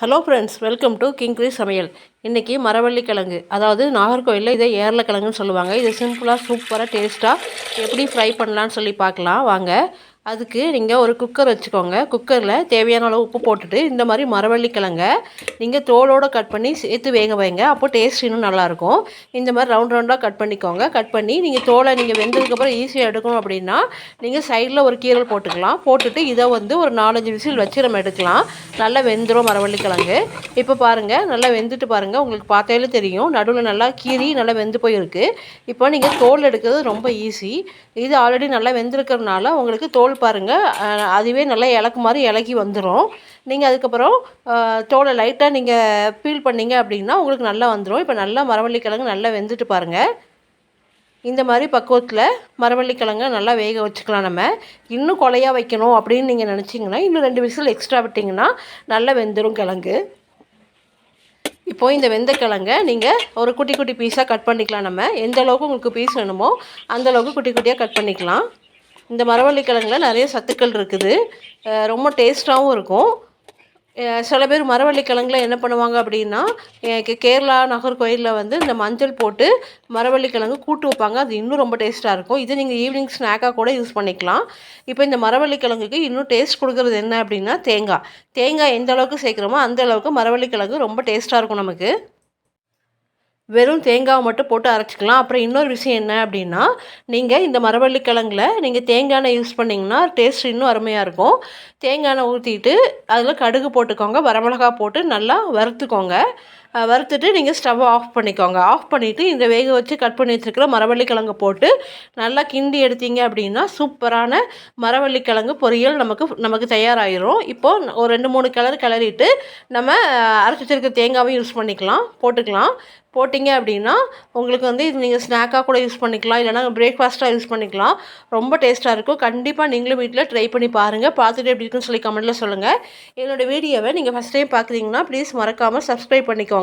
Hello friends welcome to கிங்க்ரி சமையல் இன்றைக்கி மரவள்ளி கிழங்கு அதாவது நாகர்கோவிலில் இதை ஏரல கிழங்குன்னு சொல்லுவாங்க. இது சிம்பிளாக சூப்பராக டேஸ்ட்டாக எப்படி ஃப்ரை பண்ணலான்னு சொல்லி பார்க்கலாம். வாங்க. அதுக்கு நீங்கள் ஒரு குக்கர் வச்சுக்கோங்க. குக்கரில் தேவையான அளவு உப்பு போட்டுட்டு இந்த மாதிரி மரவள்ளி கிழங்க நீங்கள் தோலோடு கட் பண்ணி சேர்த்து வேக வைங்க. அப்போ டேஸ்ட் இன்னும் நல்லாயிருக்கும். இந்த மாதிரி ரவுண்ட் ரவுண்டாக கட் பண்ணிக்கோங்க. கட் பண்ணி நீங்கள் தோலை நீங்கள் வெந்ததுக்கப்புறம் ஈஸியாக எடுக்கணும் அப்படின்னா நீங்கள் சைடில் ஒரு கீரல் போட்டுக்கலாம். போட்டுட்டு இதை வந்து ஒரு நாலஞ்சு விசில் வச்சு நம்ம எடுக்கலாம். நல்லா வெந்துடும் மரவள்ளிக்கிழங்கு. இப்போ பாருங்கள் நல்லா வெந்துட்டு பாருங்கள் உங்களுக்கு பார்த்தாலே தெரியும். நடுவில் நல்லா கீரி நல்லா வெந்து போயிருக்கு. இப்போ நீங்கள் தோல் எடுக்கிறது ரொம்ப ஈஸி இது ஆல்ரெடி நல்லா வெந்திருக்கிறதுனால உங்களுக்கு தோல் பாருங்கள் அதுவே நல்லா இலக்கு மாதிரி இலக்கி வந்துடும் நீங்கள் அதுக்கப்புறம் தோலை லைட்டாக நீங்கள் பீல் பண்ணிங்க அப்படின்னா உங்களுக்கு நல்லா வந்துடும் இப்போ நல்லா மரவள்ளிக்கிழங்கு நல்லா வெந்துட்டு பாருங்கள் இந்த மாதிரி பக்குவத்தில் மரவள்ளிக்கிழங்க நல்லா வேக வச்சுக்கலாம் நம்ம. இன்னும் கொலையாக வைக்கணும் அப்படின்னு நீங்கள் நினச்சிங்கன்னா இன்னும் ரெண்டு விசில் எக்ஸ்ட்ரா விட்டிங்கன்னா நல்லா வெந்துடும் கிழங்கு. இப்போது இந்த வெந்தக்கிழங்க நீங்கள் ஒரு குட்டி குட்டி பீஸாக கட் பண்ணிக்கலாம் நம்ம. எந்த அளவுக்கு உங்களுக்கு பீஸ் வேணுமோ அந்தளவுக்கு குட்டி குட்டியாக கட் பண்ணிக்கலாம். இந்த மரவள்ளி கிழங்குல நிறைய சத்துக்கள் இருக்குது. ரொம்ப டேஸ்ட்டாகவும் இருக்கும். சில பேர் மரவள்ளி கிழங்குல என்ன பண்ணுவாங்க அப்படின்னா கேரளா நாகர்கோயிலில் வந்து இந்த மஞ்சள் போட்டு மரவள்ளி கிழங்கு கூட்டு வைப்பாங்க. அது இன்னும் ரொம்ப டேஸ்ட்டாக இருக்கும். இது நீங்கள் ஈவினிங் ஸ்நாக்காக கூட யூஸ் பண்ணிக்கலாம். இப்போ இந்த மரவள்ளி கிழங்குக்கு இன்னும் டேஸ்ட் கொடுக்குறது என்ன அப்படின்னா தேங்காய். தேங்காய் எந்த அளவுக்கு சேர்க்குறோமோ அந்த அளவுக்கு மரவள்ளி கிழங்கு ரொம்ப டேஸ்ட்டாக இருக்கும் நமக்கு. வெறும் தேங்காவை மட்டும் போட்டு அரைச்சிக்கலாம். அப்புறம் இன்னொரு விஷயம் என்ன அப்படின்னா நீங்கள் இந்த மரவள்ளி கிழங்குல நீங்கள் தேங்காய் எண்ணெய் யூஸ் பண்ணிங்கன்னா டேஸ்ட் இன்னும் அருமையாக இருக்கும். தேங்காய் எண்ணெய் ஊற்றிட்டு அதில் கடுகு போட்டுக்கோங்க. வரமிளகா போட்டு நல்லா வறுத்துக்கோங்க. வறுத்துட்டு நீங்கள் ஸ்டவ் ஆஃப் பண்ணிக்கோங்க. ஆஃப் பண்ணிவிட்டு இந்த வேக வச்சு கட் பண்ணி வச்சுருக்கிற மரவள்ளி கிழங்கு போட்டு நல்லா கிண்டி எடுத்தீங்க அப்படின்னா சூப்பரான மரவள்ளி கிழங்கு பொரியல் நமக்கு நமக்கு தயாராகிரும் இப்போது ஒரு ரெண்டு மூணு கிளறு கிளறிட்டு நம்ம அரைச்சி வச்சுருக்க தேங்காவும் யூஸ் பண்ணிக்கலாம் போட்டுக்கலாம். போட்டிங்க அப்படின்னா உங்களுக்கு வந்து இது நீங்கள் ஸ்நாக்காக கூட யூஸ் பண்ணிக்கலாம் இல்லைனா பிரேக்ஃபாஸ்ட்டாக யூஸ் பண்ணிக்கலாம். ரொம்ப டேஸ்ட்டாக இருக்கும். கண்டிப்பாக நீங்களும் வீட்டில் ட்ரை பண்ணி பாருங்கள் பார்த்துட்டு எப்படி இருக்குன்னு சொல்லி கமெண்ட்டில் சொல்லுங்கள் என்னோடய வீடியோவை நீங்கள் ஃபஸ்ட் டைம் பார்க்குறீங்கன்னா ப்ளீஸ் மறக்காமல் சப்ஸ்கிரைப் பண்ணிக்கோங்க.